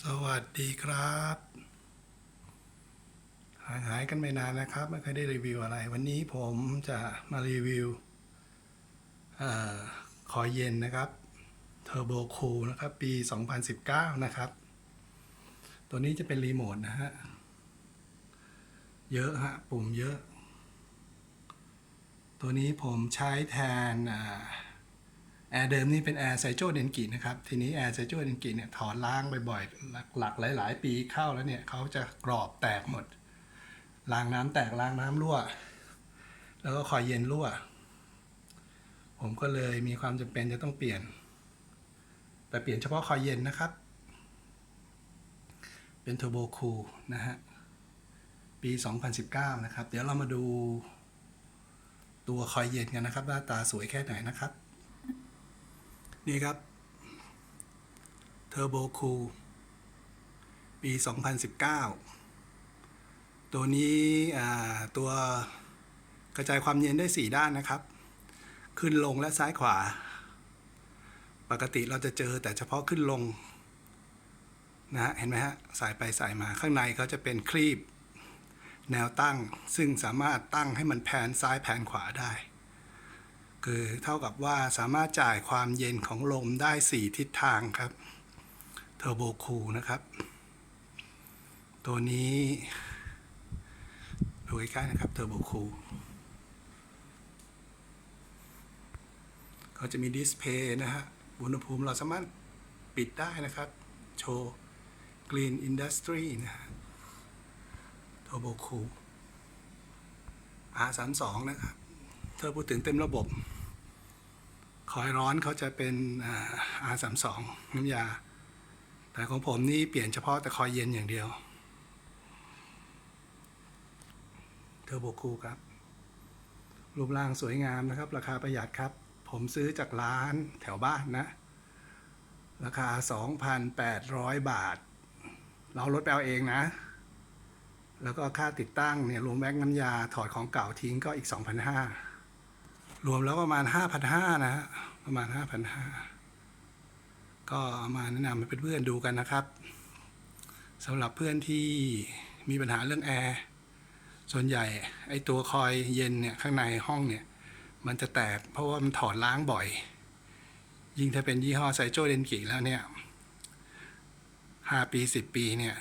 สวัสดีครับหายหายกันไม่นานนะครับ ไม่เคยได้รีวิวอะไร วันนี้ผมจะมารีวิวอคอยเย็นนะครับ Turbo Cool นะครับ ปี 2019 นะครับ ตัวนี้จะเป็นรีโมทนะฮะ เยอะฮะ ปุ่มเยอะ ตัวนี้ผมใช้แทนอ่า แอร์เดิมนี่เป็นแอร์ไซโจเดนกินะครับ ทีนี้แอร์ไซโจเดนกิเนี่ยถอนล้างบ่อยๆ หลักหลาย ๆ ปีเข้าแล้วเนี่ยเขาจะกรอบแตกหมดล้างน้ำแตกล้างน้ำรั่ว แล้วก็คอยเย็นรั่ว ผมก็เลยมีความจำเป็นจะต้องเปลี่ยน แต่เปลี่ยนเฉพาะคอยเย็นนะครับ เป็นเทอร์โบคูลนะฮะ ปี 2019 นะครับ เดี๋ยวเรามาดูตัวคอยเย็นกันนะครับหน้าตาสวยแค่ไหนนะครับ นี่ครับ Turbo Cool ปี 2019 ตัวนี้ตัวกระจายความเย็นได้ 4 ด้านนะครับ ขึ้นลงและซ้ายขวา ปกติเราจะเจอแต่เฉพาะขึ้นลงนะฮะเห็นไหมฮะ สายไปสายมาข้างในเขาจะเป็นครีบ แนวตั้งซึ่งสามารถตั้งให้มันแผนซ้ายแผนขวาได้ คือเท่ากับว่าสามารถจ่ายความเย็นของลมได้ 4 ทิศทางครับเทอร์โบคูลนะครับ ตัวนี้ดูใกล้ๆนะครับเทอร์โบคูลเขาจะมีดิสเพย์นะฮะอุณหภูมิเราสามารถปิดได้นะครับ โชว์ Green Industry นะฮะเทอร์โบคูล R32 นะครับ ถ้าพูดถึงเต็มระบบ คอยร้อนเขาจะเป็นอ่า R32 น้ำยา แต่ของผมนี่เปลี่ยนเฉพาะแต่คอยเย็นอย่างเดียว เทอร์โบคูครับ รูปร่างสวยงามนะครับ ราคาประหยัดครับ ผมซื้อจากร้านแถวบ้านนะ ราคา 2,800 บาท เราลดไปเอาเองนะแล้วก็ค่าติดตั้งเนี่ยรวมแบงค์น้ำยาถอดของเก่าทิ้งก็อีก 2,500 รวมแล้วประมาณ 5,500 นะฮะ ประมาณ 5,500 ก็เอามาแนะนำให้เพื่อนๆดูกันนะครับสำหรับเพื่อนที่มีปัญหาเรื่องแอร์ ส่วนใหญ่ไอตัวคอยเย็นเนี่ยข้างในห้องเนี่ย มันจะแตกเพราะว่ามันถอดล้างบ่อย ยิ่งถ้าเป็นยี่ห้อไซโจเดนกิแล้วเนี่ย5ปี10ปีเนี่ย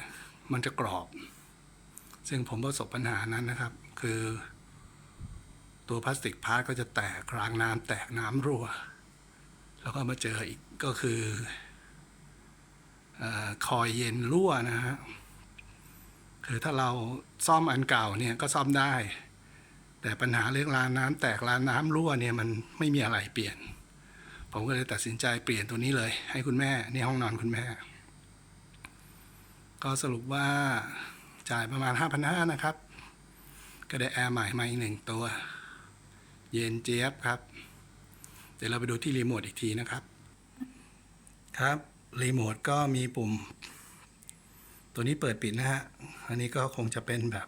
มันจะกรอบ ซึ่งผมประสบปัญหานั้นนะครับ คือ ตัวพลาสติกพาร์ทก็จะแตกรางน้ำแตกน้ำรั่ว แล้วก็มาเจออีกก็คืออคอยเย็นรั่วนะฮะคือถ้าเราซ่อมอันเก่าเนี่ยก็ซ่อมได้ แต่ปัญหาเรื่องรางน้ำแตกรางน้ำรั่วเนี่ยมันไม่มีอะไรเปลี่ยน ผมก็เลยตัดสินใจเปลี่ยนตัวนี้เลย ให้คุณแม่นี่ห้องนอนคุณแม่ ก็สรุปว่าจ่ายประมาณ 5,500นะครับ ก็ได้แอร์ใหม่มาอีกหนึ่งตัว เย็นเจี๊ยบครับ เดี๋ยวเราไปดูที่รีโมทอีกทีนะครับ ครับรีโมทก็มีปุ่ม ตัวนี้เปิดปิดนะฮะ อันนี้ก็คงจะเป็นแบบ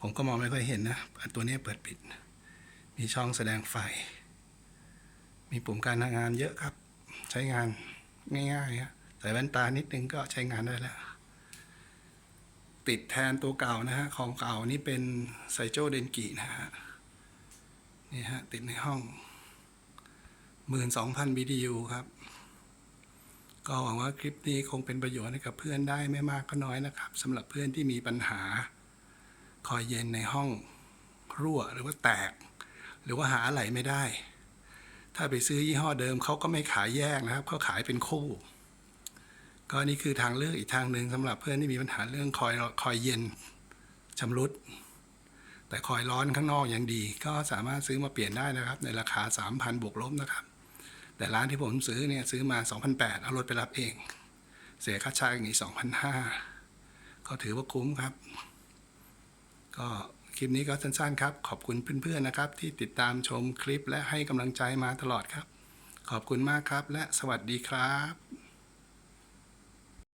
ผมก็มองไม่ค่อยเห็นนะ ตัวนี้เปิดปิด มีช่องแสดงไฟ มีปุ่มการทำงานเยอะครับ ใช้งานง่ายๆฮะใส่แว่นตานิดนึงก็ใช้งานได้แล้วติดแทนตัวเก่านะฮะ ของเก่านี่เป็นไซโจเดนกินะฮะ นี่ฮะ ติดในห้อง12,000 BTU ครับ ก็หวังว่าคลิปนี้คงเป็นประโยชน์ให้กับเพื่อนได้ไม่มากก็น้อยนะครับสำหรับเพื่อนที่มีปัญหา คอยเย็นในห้องรั่วหรือว่าแตก หรือว่าหาอะไรไม่ได้ ถ้าไปซื้อยี่ห้อเดิมเขาก็ไม่ขายแยกนะครับเขาขายเป็นคู่ ก็นี่คือทางเลือกอีกทางหนึ่งสำหรับเพื่อนที่มีปัญหาเรื่องคอยคอยเย็นชำรุด แต่คอยร้อนข้างนอกยังดี ก็สามารถซื้อมาเปลี่ยนได้นะครับ ในราคา 3,000 บวกลบนะครับ แต่ร้านที่ผมซื้อเนี่ยซื้อมา 2,800 เอารถไปรับเอง เสียค่าเช่าอีกนี่2,500 ก็ถือว่าคุ้มครับ ก็คลิปนี้ก็สั้นๆครับ ขอบคุณเพื่อนๆนะครับ ที่ติดตามชมคลิปและให้กำลังใจมาตลอดครับ ขอบคุณมากครับ และสวัสดีครับ